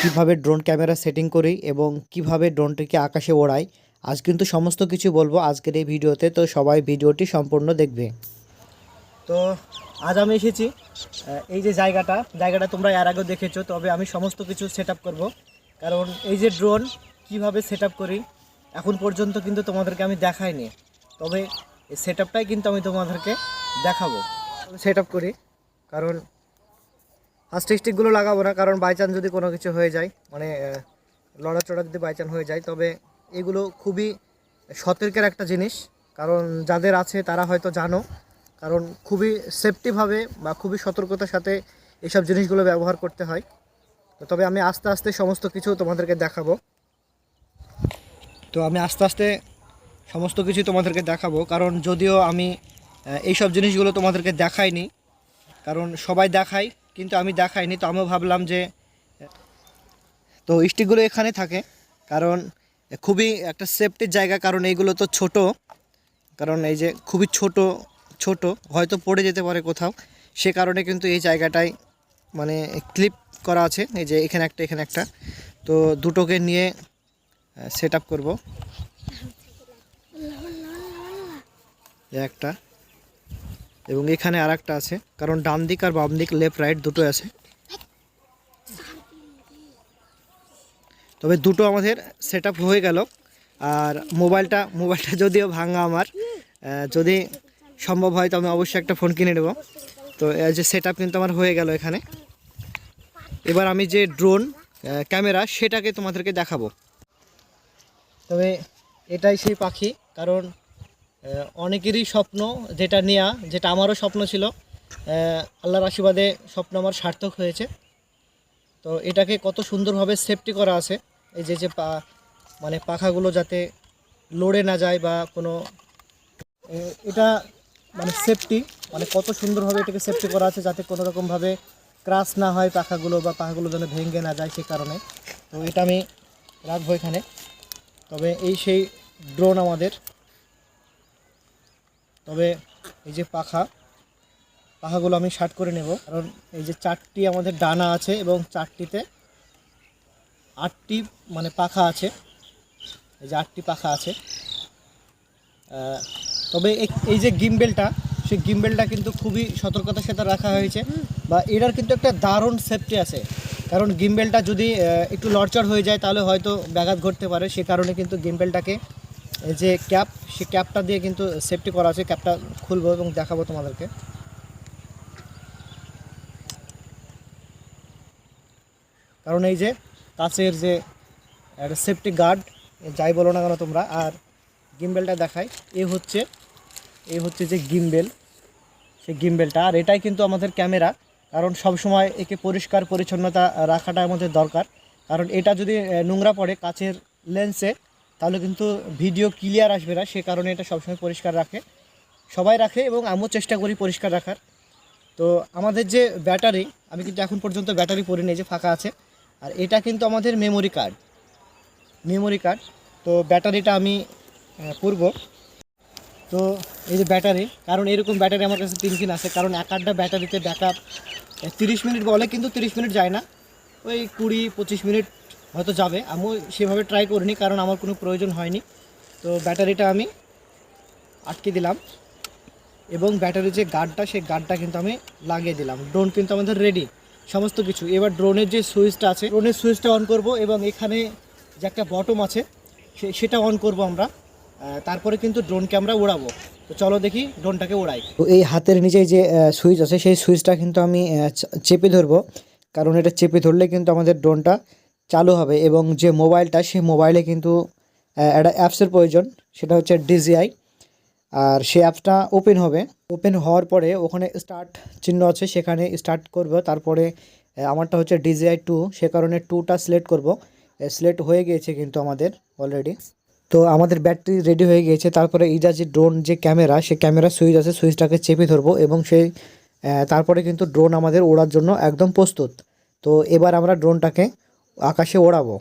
কীভাবে drone camera setting করি এবং কীভাবে ড্রোনটিকে আকাশে ওড়াই, আজ কিন্তু সমস্ত কিছু বলব আজকের এই ভিডিওতে। তো সবাই ভিডিওটি সম্পূর্ণ দেখবে। তো আজ আমি এসেছি এই যে জায়গাটা জায়গাটা তোমরা এর আগেও দেখেছ, তবে আমি সমস্ত কিছু সেট আপ করব। কারণ এই যে ড্রোন, কীভাবে সেট করি, এখন পর্যন্ত কিন্তু তোমাদেরকে আমি দেখাইনি। তবে সেট আপটাই কিন্তু আমি তোমাদেরকে দেখাবো। সেট আপ করি। কারণ ফার্স্ট স্টিকগুলো লাগাবো না, কারণ বাই চান্স যদি কোনো কিছু হয়ে যায় মানে লড়াচড়া যদি বাই চান্স হয়ে যায়, তবে এগুলো খুবই সতর্কের একটা জিনিস। কারণ যাদের আছে তারা হয়তো জানো, কারণ খুবই সেফটিভাবে বা খুবই সতর্কতার সাথে এসব জিনিসগুলো ব্যবহার করতে হয়। তবে আমি আস্তে আস্তে সমস্ত কিছু তোমাদেরকে দেখাবো। তো আমি আস্তে আস্তে সমস্ত কিছু তোমাদেরকে দেখাবো, কারণ যদিও আমি এইসব জিনিসগুলো তোমাদেরকে দেখাইনি কারণ সবাই দেখায়, কিন্তু আমি দেখাইনি, তো আমিও ভাবলাম যে, তো স্টিকগুলো এখানে থাকে, কারণ খুবই একটা সেফটির জায়গা, কারণ এইগুলো তো ছোট, কারণ এই যে খুবই ছোট ছোট, হয়তো পড়ে যেতে পারে কোথাও, সে কারণে কিন্তু এই জায়গাটায় মানে ক্লিপ করা আছে, এই যে এখানে একটা এখানে একটা, তো দুটোকে নিয়ে সেট আপ করব। একটা। এবং এখানে আর একটা আছে। কারণ ডান দিক আর বাম দিক লেফট রাইট দুটো আছে। তবে দুটো আমাদের সেট হয়ে গেল। আর মোবাইলটা মোবাইলটা যদিও ভাঙা আমার যদি সম্ভব হয় তো আমি অবশ্যই একটা ফোন কিনে নেব। তো যে সেট কিন্তু আমার হয়ে গেল এখানে। এবার আমি যে ড্রোন ক্যামেরা সেটাকে তোমাদেরকে দেখাবো। তবে এটাই সেই পাখি, কারণ অনেকেরই স্বপ্ন যেটা নেয়া, যেটা আমারও স্বপ্ন ছিল। আল্লাহর আশীর্বাদে স্বপ্ন আমার সার্থক হয়েছে। তো এটাকে কত সুন্দরভাবে সেফটি করা আছে। এই যে যে পা মানে পাখাগুলো যাতে লড়ে না যায় বা কোনো এটা মানে সেফটি মানে কত সুন্দরভাবে এটাকে সেফটি করা আছে যাতে কোনো রকমভাবে ক্রাশ না হয় পাখাগুলো বা পাখাগুলো যেন ভেঙে না যায় সেই কারণে। তো এটা আমি রাখব এখানে। তবে এই সেই ড্রোন আমাদের। তবে এই যে পাখা, পাখাগুলো আমি শার্ট করে নেব। কারণ এই যে চারটি আমাদের ডানা আছে এবং চারটিতে আটটি মানে পাখা আছে। এই যে আটটি পাখা আছে। তবে এই যে গিম্বেলটা, সেই গিম্বেলটা কিন্তু খুবই সতর্কতার সাথে রাখা হয়েছে বা এটার কিন্তু একটা দারুণ সেফটি আছে। কারণ গিম্বেলটা যদি একটু লড়চড় হয়ে যায়, তাহলে হয়তো ব্যাঘাত ঘটতে পারে। সে কারণে কিন্তু গিম্বেলটাকে যে ক্যাপ, সেই ক্যাপটা দিয়ে কিন্তু সেফটি করা আছে। ক্যাপটা খুলবো এবং দেখাবো তোমাদেরকে। কারণ এই যে কাছের যে একটা সেফটি গার্ড যাই বলো না কেন তোমরা, আর গিম্বেলটা দেখাই। এ হচ্ছে এ হচ্ছে যে গিম্বেল, সেই গিম্বেলটা। আর এটাই কিন্তু আমাদের ক্যামেরা, কারণ সব সময় একে পরিষ্কার, পরিচ্ছন্নতা রাখাটা আমাদের দরকার। কারণ এটা যদি নোংরা পড়ে কাছের লেন্সে তাহলে কিন্তু ভিডিও ক্লিয়ার আসবে না, সে কারণে এটা সবসময় পরিষ্কার রাখে। সবাই রাখে এবং আমিও চেষ্টা করি পরিষ্কার রাখার। তো আমাদের যে ব্যাটারি, আমি কিন্তু এখন পর্যন্ত ব্যাটারি পরি নেই, যে ফাঁকা আছে। আর এটা কিন্তু আমাদের মেমোরি কার্ড মেমোরি কার্ড তো ব্যাটারিটা আমি পুরবো তো এই যে ব্যাটারি, কারণ এরকম ব্যাটারি আমার কাছে তিন তিন আছে, কারণ এক আধটা ব্যাটারিতে ব্যাকআপ তিরিশ মিনিট বলে কিন্তু তিরিশ মিনিট যায় না। ওই কুড়ি, পঁচিশ মিনিট হয়তো যাবে। আমিও সেভাবে ট্রাই করিনি, কারণ আমার কোনো প্রয়োজন হয়নি। তো ব্যাটারিটা আমি আটকে দিলাম এবং ব্যাটারির যে গার্ডটা সেই গার্ডটা কিন্তু আমি লাগিয়ে দিলাম। ড্রোন কিন্তু আমাদের রেডি সমস্ত কিছু। এবার ড্রোনের যে সুইচটা আছে ড্রোনের সুইচটা অন করব এবং এখানে যে একটা বটম আছে সেটা অন করব আমরা। তারপরে কিন্তু ড্রোনকে আমরা উড়াবো। তো চলো দেখি ড্রোনটাকে উড়াই। তো এই হাতের নিচে যে সুইচ আছে, সেই সুইচটা কিন্তু আমি চেপে ধরবো। কারণ এটা চেপে ধরলে কিন্তু আমাদের ড্রোনটা চালু হবে এবং যে মোবাইলটা সেই মোবাইলে কিন্তু একটা অ্যাপসের প্রয়োজন, সেটা হচ্ছে ডিজিআই। আর সেই অ্যাপসটা ওপেন হবে। ওপেন হওয়ার পরে ওখানে স্টার্ট চিহ্ন আছে, সেখানে স্টার্ট করব। তারপরে আমারটা হচ্ছে ডিজিআই টু, সে কারণে টুটা সিলেক্ট করব। সিলেক্ট হয়ে গিয়েছে কিন্তু আমাদের অলরেডি তো আমাদের ব্যাটারি রেডি হয়ে গিয়েছে। তারপরে এইটা যে ড্রোন যে ক্যামেরা সেই ক্যামেরা সুইচ আছে, সুইচটাকে চেপে ধরবো এবং সেই তারপরে কিন্তু ড্রোন আমাদের ওড়ার জন্য একদম প্রস্তুত। তো এবার আমরা ড্রোনটাকে আকাশে ওড়াবো।